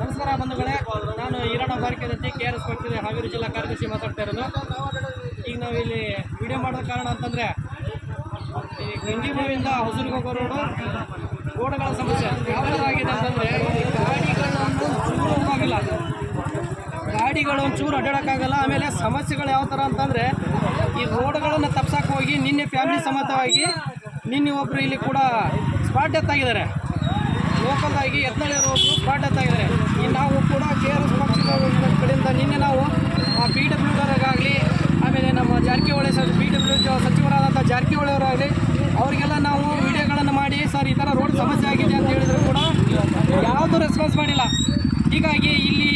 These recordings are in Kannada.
ನಮಸ್ಕಾರ ಬಂಧುಗಳೇ, ನಾನು Iranna Barikedatti K R S ಪಕ್ಷದ ಹಾವೇರಿ ಜಿಲ್ಲಾ ಕಾರ್ಯದರ್ಶಿ ಮಾತಾಡ್ತಾ ಇರೋದು. ಈಗ ನಾವು ಇಲ್ಲಿ ವಿಡಿಯೋ ಮಾಡೋ ಕಾರಣ ಅಂತಂದರೆ, ಈ ಗಂಜಿಮೂವಿಂದ ಹೊಸೂರಿಗೆ ಹೋಗೋ ರೋಡು ರೋಡ್ಗಳ ಸಮಸ್ಯೆ ಯಾವ ಆಗಿದೆ ಅಂತಂದರೆ, ಗಾಡಿಗಳನ್ನು ಚೂರು ಹೋಗಿಲ್ಲ ಗಾಡಿಗಳು ಒಂಚೂರು ಅಡ್ಡಾಡೋಕ್ಕಾಗಲ್ಲ, ಆಮೇಲೆ ಸಮಸ್ಯೆಗಳು ಯಾವ ಥರ ಅಂತಂದರೆ, ಈ ರೋಡ್ಗಳನ್ನು ತಪ್ಸಕ್ಕೆ ಹೋಗಿ ನಿನ್ನೆ ಫ್ಯಾಮಿಲಿ ಸಮೇತವಾಗಿ ನಿನ್ನೆ ಒಬ್ಬರು ಇಲ್ಲಿ ಕೂಡ ಸ್ಪಾಟ್ ಎತ್ತಾಗಿದ್ದಾರೆ ಲೋಕಲ್ ಆಗಿ ಎತ್ನಳ್ಳಿ ಪಾಠ ಇದ್ದಾರೆ. ಈ ನಾವು ಕೂಡ ಕೆ ಆರ್ ಎಸ್ ಪಕ್ಷದ ಕಡೆಯಿಂದ ನಿನ್ನೆ ನಾವು ಪಿ ಡಬ್ಲ್ಯೂ ಡರಾಗಲಿ ಆಮೇಲೆ ನಮ್ಮ ಜಾರಕಿಹೊಳಿ ಸರ್, ಪಿ ಡಬ್ಲ್ಯೂ ಸಚಿವರಾದಂಥ ಜಾರಕಿಹೊಳಿ ಅವರಾಗಲಿ, ಅವರಿಗೆಲ್ಲ ನಾವು ವಿಡಿಯೋಗಳನ್ನು ಮಾಡಿ, ಸರ್, ಈ ಥರ ರೋಡ್ ಸಮಸ್ಯೆ ಆಗಿದೆ ಅಂತ ಹೇಳಿದ್ರು ಕೂಡ ಯಾವುದೂ ರೆಸ್ಪಾನ್ಸ್ ಮಾಡಿಲ್ಲ. ಹೀಗಾಗಿ ಇಲ್ಲಿ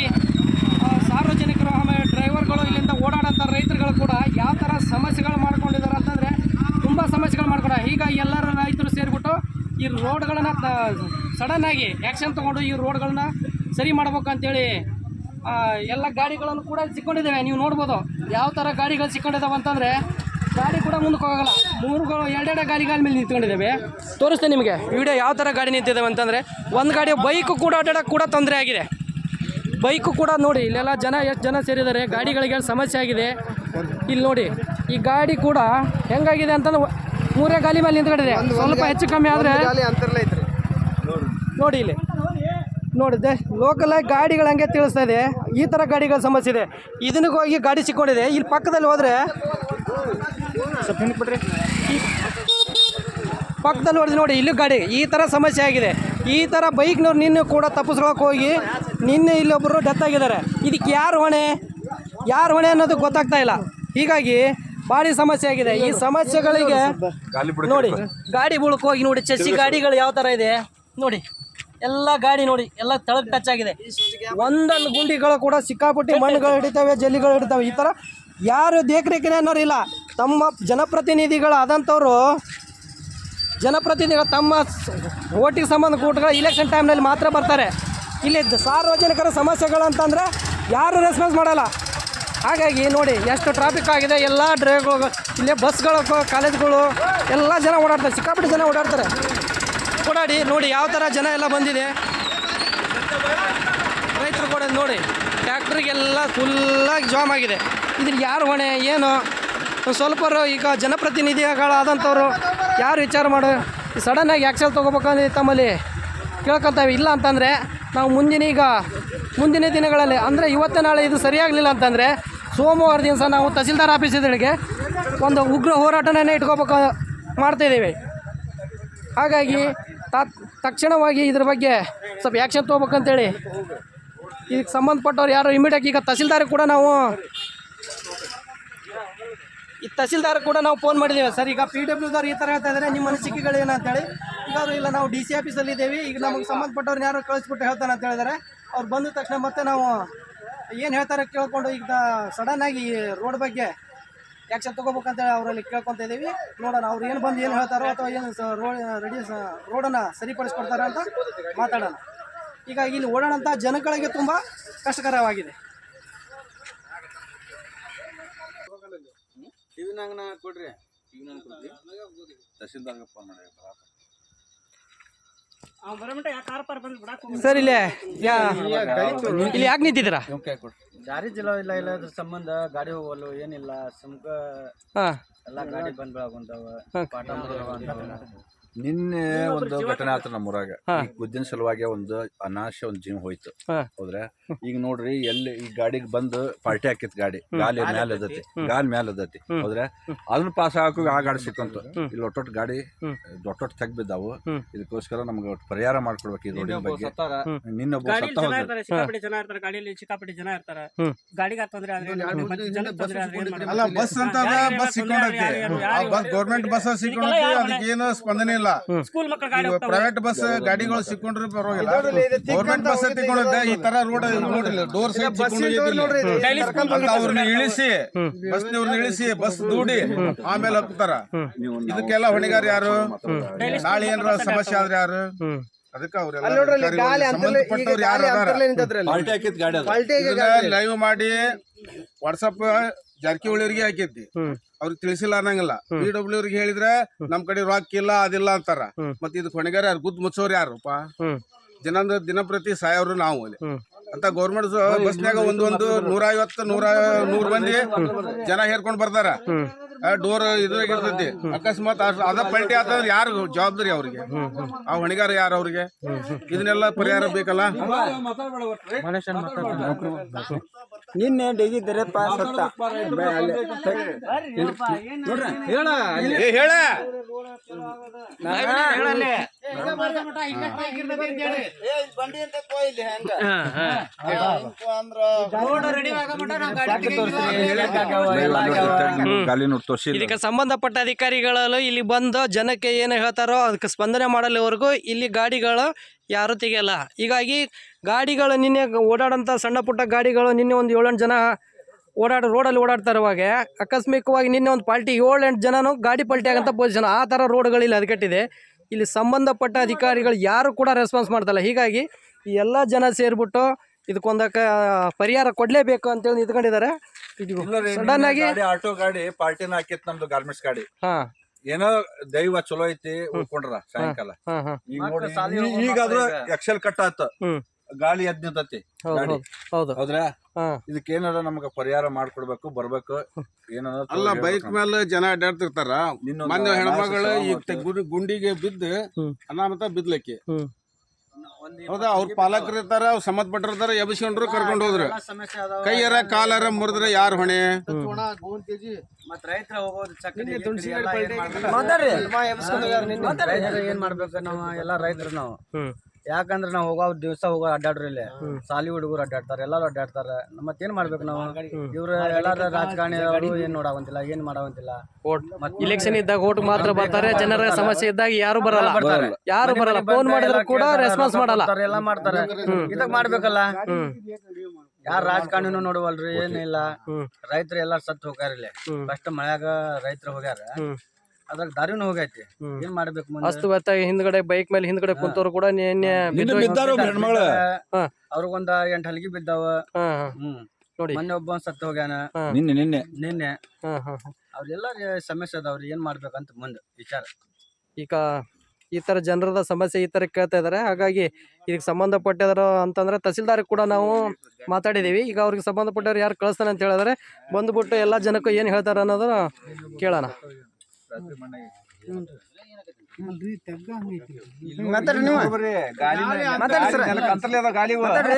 ಸಾರ್ವಜನಿಕರು, ಆಮೇಲೆ ಡ್ರೈವರ್ಗಳು ಇಲ್ಲಿಂದ ಓಡಾಡೋಂಥ ರೈತರುಗಳು ಕೂಡ ಯಾವ ಥರ ಸಮಸ್ಯೆಗಳು ಮಾಡ್ಕೊಂಡಿದ್ದಾರೆ ಅಂತಂದರೆ, ತುಂಬ ಸಮಸ್ಯೆಗಳು ಮಾಡ್ಕೊಂಡ ಹೀಗಾಗಿ ಎಲ್ಲರ ರೈತರು ಸೇರಿಬಿಟ್ಟು ಈ ರೋಡ್ಗಳನ್ನು ಸಡನ್ ಆಗಿ ಆ್ಯಕ್ಷನ್ ತೊಗೊಂಡು ಈ ರೋಡ್ಗಳನ್ನ ಸರಿ ಮಾಡ್ಬೇಕು ಅಂತೇಳಿ ಆ, ಎಲ್ಲ ಗಾಡಿಗಳನ್ನು ಕೂಡ ಸಿಕ್ಕೊಂಡಿದ್ದೇವೆ. ನೀವು ನೋಡ್ಬೋದು ಯಾವ ಥರ ಗಾಡಿಗಳು ಸಿಕ್ಕೊಂಡಿದ್ದಾವೆ ಅಂತಂದರೆ ಗಾಡಿ ಕೂಡ ಮುಂದಕ್ಕೆ ಹೋಗಲ್ಲ. ಮೂರುಗಳು ಎರಡೆರಡು ಗಾಡಿಗಳ ಮೇಲೆ ನಿಂತ್ಕೊಂಡಿದ್ದೇವೆ. ತೋರಿಸ್ತೇನೆ ನಿಮಗೆ. ವಿಡಿಯೋ ಯಾವ ಥರ ಗಾಡಿ ನಿಂತಿದ್ದಾವೆ ಅಂತಂದರೆ ಒಂದು ಗಾಡಿ ಬೈಕು ಕೂಡ ಅಡ್ಡಾಡಕ್ಕೆ ಕೂಡ ತೊಂದರೆ ಆಗಿದೆ. ಬೈಕು ಕೂಡ ನೋಡಿ ಇಲ್ಲೆಲ್ಲ ಜನ ಎಷ್ಟು ಜನ ಸೇರಿದ್ದಾರೆ ಗಾಡಿಗಳಿಗೆ ಸಮಸ್ಯೆ ಆಗಿದೆ? ಇಲ್ಲಿ ನೋಡಿ ಈ ಗಾಡಿ ಕೂಡ ಹೆಂಗಾಗಿದೆ ಅಂತಂದ್ರೆ ಮೂರೇ ಗಾಲಿ ಮೇಲೆ ನಿಂತ್ಕೊಂಡಿದೆ. ಸ್ವಲ್ಪ ಹೆಚ್ಚು ಕಮ್ಮಿ ಆದರೆ ನೋಡಿ ಇಲ್ಲಿ. ನೋಡಿದೆ ಲೋಕಲಾಗಿ ಆಗಿ ಗಾಡಿಗಳು ಹಂಗೆ ತಿಳಿಸ್ತಾ ಇದೆ. ಈ ಥರ ಗಾಡಿಗಳ ಸಮಸ್ಯೆ ಇದೆ. ಇದನ್ನ ಹೋಗಿ ಗಾಡಿ ಸಿಕ್ಕೊಂಡಿದೆ. ಇಲ್ಲಿ ಪಕ್ಕದಲ್ಲಿ ಹೋದರೆ ಪಕ್ಕದಲ್ಲಿ ನೋಡಿದ್ರೆ ನೋಡಿ ಇಲ್ಲೂ ಗಾಡಿ. ಈ ಥರ ಸಮಸ್ಯೆ ಆಗಿದೆ. ಈ ಥರ ಬೈಕ್ನವ್ರು ನಿನ್ನೆ ಕೂಡ ತಪ್ಪಿಸ್ಕೊಳಕ್ಕೆ ಹೋಗಿ ನಿನ್ನೆ ಇಲ್ಲೊಬ್ಬರು ಡೆತ್ ಆಗಿದ್ದಾರೆ. ಇದಕ್ಕೆ ಯಾರು ಹೊಣೆ? ಯಾರು ಹೊಣೆ ಅನ್ನೋದು ಗೊತ್ತಾಗ್ತಾ ಇಲ್ಲ. ಹೀಗಾಗಿ ಭಾರಿ ಸಮಸ್ಯೆ ಆಗಿದೆ. ಈ ಸಮಸ್ಯೆಗಳಿಗೆ ನೋಡಿ ಗಾಡಿ ಬುಳಕ್ಕೆ ಹೋಗಿ ನೋಡಿ ಚಸಿ ಗಾಡಿಗಳು ಯಾವ ಥರ ಇದೆ. ನೋಡಿ. ಎಲ್ಲ ಗಾಡಿ ನೋಡಿ ಎಲ್ಲ ತಳಕ್ ಟಚ್ ಆಗಿದೆ. ಒಂದೊಂದು ಗುಂಡಿಗಳು ಕೂಡ ಸಿಕ್ಕಾಪಟ್ಟಿ ಮಣ್ಣುಗಳು ಹಿಡಿತವೆ ಜಲ್ಲಿಗಳು ಹಿಡಿತವೆ. ಈ ಥರ ಯಾರು ದೇಖರೇಖೆ ಅನ್ನೋರು ಇಲ್ಲ ತಮ್ಮ ಜನಪ್ರತಿನಿಧಿಗಳಾದಂಥವ್ರು ಜನಪ್ರತಿನಿಧಿಗಳು ತಮ್ಮ ಓಟಿಗೆ ಸಂಬಂಧ ಕೂಟಗಳು ಇಲೆಕ್ಷನ್ ಟೈಮ್ನಲ್ಲಿ ಮಾತ್ರ ಬರ್ತಾರೆ. ಇಲ್ಲಿ ಸಾರ್ವಜನಿಕರ ಸಮಸ್ಯೆಗಳು ಅಂತಂದ್ರೆ ಯಾರು ರೆಸ್ಪಾನ್ಸ್ ಮಾಡಲ್ಲ. ಹಾಗಾಗಿ ನೋಡಿ ಎಷ್ಟು ಟ್ರಾಫಿಕ್ ಆಗಿದೆ ಎಲ್ಲ ಡ್ರೈವ್ಗಳು ಇಲ್ಲೇ ಬಸ್ಗಳು ಕಾಲೇಜ್ಗಳು ಎಲ್ಲ ಜನ ಓಡಾಡ್ತಾರೆ. ಸಿಕ್ಕಾಪಟ್ಟೆ ಜನ ಓಡಾಡ್ತಾರೆ. ಓಡಾಡಿ ನೋಡಿ ಯಾವ ಥರ ಜನ ಎಲ್ಲ ಬಂದಿದೆ. ರೈತರು ಕೂಡ ನೋಡಿ, ಟ್ಯಾಕ್ಟ್ರಿಗೆಲ್ಲ ಫುಲ್ಲಾಗಿ ಜಾಮ್ ಆಗಿದೆ. ಇದ್ರ ಯಾರು ಹೊಣೆ, ಏನು? ಸ್ವಲ್ಪರು ಸ್ವಲ್ಪ ಈಗ ಜನಪ್ರತಿನಿಧಿಗಳಾದಂಥವ್ರು, ಯಾರು ವಿಚಾರ ಮಾಡೋ ಸಡನ್ನಾಗಿ ಆ್ಯಕ್ಷನ್ ತೊಗೋಬೇಕಂದ್ರೆ ತಮ್ಮಲ್ಲಿ ಕೇಳ್ಕೊತಾವೆ ಇಲ್ಲ ಅಂತಂದರೆ, ನಾವು ಮುಂದಿನ ಈಗ, ಮುಂದಿನ ದಿನಗಳಲ್ಲಿ, ಅಂದರೆ ಇವತ್ತು ನಾಳೆ ಇದು ಸರಿಯಾಗಲಿಲ್ಲ ಅಂತಂದರೆ, ಸೋಮವಾರ ದಿವಸ ನಾವು ತಹಸೀಲ್ದಾರ್ ಆಫೀಸಿಗಳಿಗೆ ಒಂದು ಉಗ್ರ ಹೋರಾಟನೇ ಇಟ್ಕೋಬೇಕು ಮಾಡ್ತಾಯಿದ್ದೀವಿ ಹಾಗಾಗಿ ತಾ- ತಕ್ಷಣವಾಗಿ ಇದ್ರ ಬಗ್ಗೆ ಸ್ವಲ್ಪ ಆ್ಯಕ್ಷನ್ ತೊಗೋಬೇಕಂತೇಳಿ. ಇದಕ್ಕೆ ಸಂಬಂಧಪಟ್ಟವ್ರು ಯಾರು ಇಮಿಡಿಯೇಟ್ ಈಗ ತಹಸೀಲ್ದಾರ್ ಕೂಡ ನಾವು ಈ ತಹಸೀಲ್ದಾರ್ ಕೂಡ ನಾವು ಫೋನ್ ಮಾಡಿದ್ದೇವೆ ಸರ್, ಈಗ ಪಿ ಡಬ್ಲ್ಯೂದವ್ರು ಈ ಥರ ಹೇಳ್ತಾ ಇದ್ದಾರೆ ನಿಮ್ಮ ಅನಿಸಿಕೆಗಳೇನು ಅಂತೇಳಿ ಈಗ ಅವರು ಇಲ್ಲ, ನಾವು ಡಿ ಸಿ ಆಫೀಸಲ್ಲಿ ಇದ್ದೇವೆ. ಈಗ ನಮಗೆ ಸಂಬಂಧಪಟ್ಟವ್ರನ್ನ ಯಾರು ಕಳಿಸ್ಬಿಟ್ಟು ಹೇಳ್ತಾನೆ ಅಂತ ಹೇಳಿದ್ದಾರೆ ಅವ್ರು ಬಂದ ತಕ್ಷಣ ಮತ್ತೆ ನಾವು ಏನು ಹೇಳ್ತಾರೆ ಕೇಳಿಕೊಂಡು ಈಗ ಸಡನ್ನಾಗಿ ರೋಡ್ ಬಗ್ಗೆ ಆ್ಯಕ್ಷನ್ ತೊಗೋಬೇಕಂತೇಳಿ ಅವರಲ್ಲಿ ಕೇಳ್ಕೊತ ಇದ್ದೀವಿ ನೋಡೋಣ ಅವ್ರು ಏನು ಬಂದು ಏನು ಹೇಳ್ತಾರೋ ಅಥವಾ ಏನು ರೋಡ್ ರೆಡಿ ರೋಡನ್ನು ಸರಿಪಡಿಸ್ಕೊಡ್ತಾರೆ ಅಂತ ಮಾತಾಡೋಣ. ಈಗ ಇಲ್ಲಿ ಓಡಾಡೋಂಥ ಜನಗಳಿಗೆ ತುಂಬ ಕಷ್ಟಕರವಾಗಿದೆ. ಟಿವಿನಾಗ ಕೊಡ್ರಿ. ಟಿವಿನಾಗ ಕೊಡ್ರಿ. ತಹಸೀಲ್ದಾರ್ಗೆ ಫೋನ್ ಮಾಡಿ ಸರ್ ಇಲ್ಲೇ ಯಾ ಇಲ್ಲಿ ಯಾಕೆ ನಿಂತಿದ್ದೀರಾ? ದಾರಿ ಜಿಲ್ಲಾ ಇಲ್ಲ ಇಲ್ಲ ಅದ್ರ ಸಂಬಂಧ ಗಾಡಿ ಹೋಗಲ್ಲ ಏನಿಲ್ಲ ಸುಮ್ಕ ಹಾಂ. ಎಲ್ಲಾ ಗಾಡಿ ಬಂದ್ ಬೆಳಗುಂತಾವ ಪಾಠ ಮುಗಿಯವ ನಿನ್ನೆ ಒಂದು ಘಟನೆ ಆತ ನಮ್ಮೂರಾಗ. ಈ ಗುದ್ದಿನ ಸಲುವಾಗಿ ಒಂದು ಅನಾಶ ಒಂದು ಜೀವ ಹೋಯ್ತು. ಹೋದ್ರೆ? ಈಗ ನೋಡ್ರಿ ಎಲ್ಲಿ ಈ ಗಾಡಿಗೆ ಬಂದು ಪಾರ್ಟಿ ಹಾಕಿತ್ ಗಾಡಿ. ಗಾಲಿ ಮ್ಯಾಲ ಅದತಿ ಗಾಲ್ ಮ್ಯಾಲ ಅದತಿ ಹೌದ್ರೆ? ಅದನ್ನ ಪಾಸ್ ಹಾಕೋ ಆ ಗಾಡಿ ಸಿಕ್ಕಂತು. ಇಲ್ಲಿ ಒಟ್ಟೊಟ್ಟು ಗಾಡಿ ದೊಡ್ಡ ತೆಗ್ ಬಿದ್ದಾವು ಇದಕ್ಕೋಸ್ಕರ ನಮ್ಗೆ ಒಟ್ಟು ಪರಿಹಾರ ಮಾಡ್ಕೊಡ್ಬೇಕು ಈ ರೋಡಿನ ಬಗ್ಗೆ. ಸಿಕ್ಕಾಪಟ್ಟೆ ಜನ ಇರ್ತಾರೆ ಗಾಡಿಯಲ್ಲಿ ಸಿಕ್ಕಾಪಟ್ಟೆ ಜನ ಇರ್ತಾರೆ. ಗಾಡಿಗೆ ತೊಂದ್ರೆ ಬಸ್ ಅಂತ ಬಸ್ ಸಿಕ್ಕೊಂಡೈತಿ. ಗೌರ್ಮೆಂಟ್ ಬಸ್ ಸಿಕ್ಕೊಂಡೈತಿ ಅದಕ್ಕೆ ಏನು ಸ್ಪಂದನೆ ಇಲ್ಲ ಸ್ಕೂಲ್ ಮಕ್ಕಳ ಗಾಡಿ ಹೋಗ್ತಾವೆ. ಪ್ರೈವೇಟ್ ಬಸ್ ಗಾಡಿಗಳು ಸಿಕ್ಕೊಂಡ್ರೆ ಪರವಾಗಿಲ್ಲ. ಗೌರ್ಮೆಂಟ್ ಬಸ್ ತಿಕ್ಕೊಂಡೈತೆ. ಈ ತರ ರೋಡ್ ನೋಡಿಲ್ಲ ಡೋರ್ ಸೈಡ್ ಡೈಲಿ ಸ್ಕೂಲ್ ಅಂತ ಅವ್ರನ್ನ ಇಳಿಸಿ ಬಸ್ನವ್ರನ್ನ ಇಳಿಸಿ ಬಸ್ ದೂಡಿ ಆಮೇಲೆ ಹತ್ತಾರ ಇದಕ್ಕೆಲ್ಲ ಹೊಣೆಗಾರ ಯಾರು? ನಾಳೆ ಏನಾರ ಸಮಸ್ಯೆ ಆದ್ರೆ ಯಾರು? ಅದಕ್ಕೆ ಅವರೆಲ್ಲ ಅಲ್ಲಿ ನೋಡ್ರಿ ಅಲ್ಲಿ ಗಾಲಿ ಅಂತರ್ಲೆ ಈಗ ಸಂಬಂಧಪಟ್ಟವ್ರು ಯಾರು ಗಾಲಿ ಅದಾರ? ಅಂತರ್ಲೆ ನಿಂತದ್ರಿ ಪಾಲ್ಟಿ ಹಾಕಿತ್ ಗಾಡಿ ಅದು. ಪಲ್ಟಿಗೆ ಲೈವ್ ಮಾಡಿ ವಾಟ್ಸಪ್ ಜಾರಕಿಹೊಳಿಯವ್ರಿಗೆ ಅವ್ರಿಗೆ ಹ್ಮ್. ಅವ್ರಿಗೆ ತಿಳಿಸಿಲ್ಲ ಅನ್ನಂಗಿಲ್ಲ. ಪಿ ಡಬ್ಲ್ಯೂ ಅವ್ರಿಗೆ ಹೇಳಿದ್ರೆ ನಮ್ ಕಡೆ ರೊಕ್ಕ ಇಲ್ಲ ಅದಿಲ್ಲ ಅಂತಾರ. ಮತ್ತೆ ಇದು ಹೊಣೆಗಾರ ಯಾರು? ಗುದ್ ಮುಚ್ಚೋರು ಯಾರಪ್ಪ? ದಿನ ದಿನಂದ ದಿನಪ್ರತಿ ಸಾಯವ್ರು ನಾವು ಅಲ್ಲಿ. ಅಂತ ಗೌರ್ಮೆಂಟ್ ಬಸ್ನ್ಯಾಗ ಒಂದೊಂದು ನೂರ ಐವತ್ತು ನೂರ ನೂರ್ ಮಂದಿ ಜನ ಹೇರ್ಕೊಂಡ್ ಬರ್ತಾರ. ಡೋರ್ ಇದ್ರಾಗ ಇರ್ತೈತಿ ಅಕಸ್ಮಾತ್ ಅದ ಪಲ್ಟಿ ಆತಂದ್ರೆ ಯಾರು ಜವಾಬ್ದಾರಿ ಅವ್ರಿಗೆ? ಆ ಹೊಣೆಗಾರ ಯಾರು ಅವ್ರಿಗೆ? ಇದನ್ನೆಲ್ಲ ಪರಿಹಾರ ಬೇಕಲ್ಲ? ನಿನ್ನೆ ಡೇಗಿದ್ದರಪ್ಪ ಪಾಸ್ ಹೇಳ ಇದಕ್ಕೆ ಸಂಬಂಧಪಟ್ಟ ಅಧಿಕಾರಿಗಳಲ್ಲೂ ಇಲ್ಲಿ ಬಂದು ಜನಕ್ಕೆ ಏನು ಹೇಳ್ತಾರೋ ಅದಕ್ಕೆ ಸ್ಪಂದನೆ ಮಾಡಲಿವರೆಗೂ ಇಲ್ಲಿ ಗಾಡಿಗಳು ಯಾರು ತೆಗೆಯಲ್ಲ ಹೀಗಾಗಿ ಗಾಡಿಗಳು ನಿನ್ನೆ ಓಡಾಡೋಂಥ ಸಣ್ಣ ಪುಟ್ಟ ಗಾಡಿಗಳು ನಿನ್ನೆ ಒಂದು ಏಳೆಂಟು ಜನ ಓಡಾಡ ರೋಡಲ್ಲಿ ಓಡಾಡ್ತಾ ಇರುವಾಗ ಆಕಸ್ಮಿಕವಾಗಿ ನಿನ್ನೆ ಒಂದು ಪಾಲ್ಟಿ ಏಳೆಂಟು ಜನನು ಗಾಡಿ ಪಲ್ಟಿ ಆಗಂತ ಪೊಸಿಷನ್ ಆ ಥರ ರೋಡ್ಗಳಿಲ್ಲಿ ಹದಗೆಟ್ಟಿದೆ ಇಲ್ಲಿ ಸಂಬಂಧಪಟ್ಟ ಅಧಿಕಾರಿಗಳು ಯಾರು ಕೂಡ ರೆಸ್ಪಾನ್ಸ್ ಮಾಡ್ತಲ್ಲ. ಹೀಗಾಗಿ ಈ ಎಲ್ಲ ಜನ ಸೇರಿಬಿಟ್ಟು ಇದಕ್ಕೊಂದಕ್ಕ ಪರಿಹಾರ ಕೊಡಲೇಬೇಕು ಅಂತೇಳಿ ನಿಂತ್ಕೊಂಡಿದ್ದಾರೆ. ಸಡನ್ ಆಗಿ ಆಟೋ ಗಾಡಿ ಪಾರ್ಟಿನ ಹಾಕಿತ್ತು ನಮ್ದು ಗಾರ್ಮೆಂಟ್ಸ್ ಗಾಡಿ. ಹಾಂ. ಏನೋ ದೈವ ಚಲೋ ಐತಿ ಉಳ್ಕೊಂಡ್ರ ಸಾಯಂಕಾಲ. ಹಾಂ ಹಾಂ ಈಗ ನೋಡಿ ಈಗಾದ್ರೂ ಎಕ್ಸೆಲ್ ಕಟ್ ಆತ. ಗಾಳಿ ಎದ್ ನಿಂತತಿ ಹೌದು ಗಾಡಿ. ಹೌದು ಹೌದು. ಹೌದ್ರಾ? ಇದಕ್ಕೇನಾರ ನಮ್ಗ ಪರಿಹಾರ ಮಾಡ್ಕೊಡ್ಬೇಕು ಬರ್ಬೇಕು ಏನಾರ ಅಲ್ಲ ಬೈಕ್ ಮೇಲೆ ಜನ ಅಡ್ಡಾಡ್ತಿರ್ತಾರ. ಮೊನ್ನೆ ಹೆಣ್ಮಗಳು ಈ ಗುಂಡಿಗೆ ಬಿದ್ದು. ಅನಾಮತ ಬಿದ್ಲಕ್ಕೆ. ಹೌದಾ? ಅವ್ರ ಪಾಲಕರು ಇರ್ತಾರ ಅವ್ರ ಸಂಬಂಧಪಟ್ಟಿರ್ತಾರ ಎಬ್ಸ್ಕೊಂಡ್ರು ಕರ್ಕೊಂಡು ಹೋದ್ರ. ಸಮಸ್ಯೆ ಅದಾವ ಕೈಯರ ಕಾಲರ ಮುರಿದ್ರೆ ಯಾರು ಹೊಣೆ? ಮತ್ತೆ ರೈತರ ಹೋಗೋದು ಚಕ್ರಿ ಮಾತಾಡ್ರಿ. ರೈತರು ಏನ್ ಮಾಡ್ಬೇಕು? ನಾವು ಎಲ್ಲಾ ರೈತರು ನಾವು. ಯಾಕಂದ್ರೆ ನಾವು ಹೋಗೋ ದಿವಸ ಹೋಗೋ ಅಡ್ಡಾಡ್ರಿ ಇಲ್ಲಿ. ಸಾಲಿ ಹುಡುಗರು ಅಡ್ಡಾಡ್ತಾರೆ ಎಲ್ಲಾರು ಅಡ್ಡಾಡ್ತಾರೆ. ಮತ್ತೇನ್ ಮಾಡ್ಬೇಕು ನಾವು? ಇವ್ರ ಎಲ್ಲಾರ ರಾಜಕಾರಣಿ ಅವರು ಏನ್ ನೋಡಾವಂತಿಲ್ಲ ಏನ್ ಮಾಡಾವಂತಿಲ್ಲ ಇಲೆಕ್ಷನ್ ಇದ್ದಾಗ ಓಟ್ ಮಾತ್ರ ಬರ್ತಾರೆ ಜನರ ಸಮಸ್ಯೆ ಇದ್ದಾಗ ಯಾರು ಬರಲ್ಲ. ಯಾರು ಬರಲ್ಲ. ಫೋನ್ ಮಾಡಿದ್ರು ಕೂಡ ರೆಸ್ಪಾನ್ಸ್ ಮಾಡಲ್ಲ. ಎಲ್ಲ ಮಾಡ್ತಾರೆ. ಇದಕ್ ಮಾಡ್ಬೇಕಲ್ಲ? ಯಾರ ರಾಜಕಾರಣಿನು ನೋಡುವಲ್ರಿ ಏನಿಲ್ಲ. ರೈತರು ಎಲ್ಲ ಸತ್ತು ಹೋಗ್ಯಾರ ಇಲ್ಲಿ. ಫಸ್ಟ್ ಮಳೆಯಾಗ ರೈತರು ಹೋಗ್ಯಾರ. ಅದ್ರಾಗ ದಾರಿನೂ ಹೋಗೈತಿ. ಏನ್ ಮಾಡ್ಬೇಕು ಮುಂದೆ? ಅಷ್ಟು ಗೊತ್ತಾಗಿ ಹಿಂದ್ಗಡೆ ಬೈಕ್ ಮೇಲೆ ಹಿಂದ್ಗಡೆ ಕುಂತವ್ರು ಕೂಡ ನಿನ್ನೆ ನಿನ್ನ ಬಿದ್ದಾರ ಹೆಣ್ಮಗಳು ಹಾ. ಅವ್ರಿಗೊಂದ ಎಂಟ್ ಹಲಗಿ ಬಿದ್ದಾವ. ಹಾ, ಹಾ. ಹ್ಮ್. ನೋಡಿ. ಮೊನ್ನೆ ಒಬ್ಬ ಸತ್ತು ಹೋಗ್ಯಾನ. ನಿನ್ನೆ ನಿನ್ನೆ. ನಿನ್ನೆ. ಹಾ, ಹಾ, ಹಾ. ಅವ್ರೆಲ್ಲ ಸಮಸ್ಯೆ ಅದಾವ್ರಿ ಏನ್ ಮಾಡ್ಬೇಕಂತ ಮುಂದೆ ವಿಚಾರ. ಈಗ ಈ ತರ ಜನರದ ಸಮಸ್ಯೆ ಈ ತರ ಕೇಳ್ತಾ ಇದಾರೆ. ಹಾಗಾಗಿ ಇದಕ್ಕೆ ಸಂಬಂಧಪಟ್ಟಿದ್ರು ಅಂತಂದ್ರೆ ತಹಸೀಲ್ದಾರ್ ಕೂಡ ನಾವು ಮಾತಾಡಿದೀವಿ. ಈಗ ಅವ್ರಿಗೆ ಸಂಬಂಧಪಟ್ಟವ್ರು ಯಾರು ಕಳಿಸ್ತಾನೆ ಅಂತ ಹೇಳಿದ್ರೆ ಬಂದ್ಬಿಟ್ಟು ಎಲ್ಲಾ ಜನಕ್ಕೂ ಏನು ಹೇಳ್ತಾರೆ ಅನ್ನೋದನ್ನ ಕೇಳೋಣ. ಮಾತಾಡ್ರಿ ನೀವು. ಮಾತಾಡ್ರಿ ಸರ್. ಗಾಲಿ ಮಾತಾಡ್ರಿ.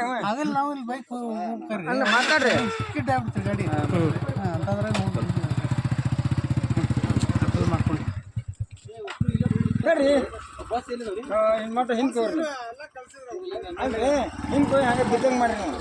ನೀವು ಅಲ್ಲ ಮಾತಾಡ್ರಿ ಬರ್ರಿ. ಹಿಂಗ್ ಮಾಡ್ರಿ ಹಿಂಗ್ ಹಂಗ ಅಲ್ರಿ ಹಿಂಗ್ ತಗೋರಿ ಹಂಗೆ ಬಿದ್ದಂಗ್ ಮಾಡ್ರಿ ನೀವು.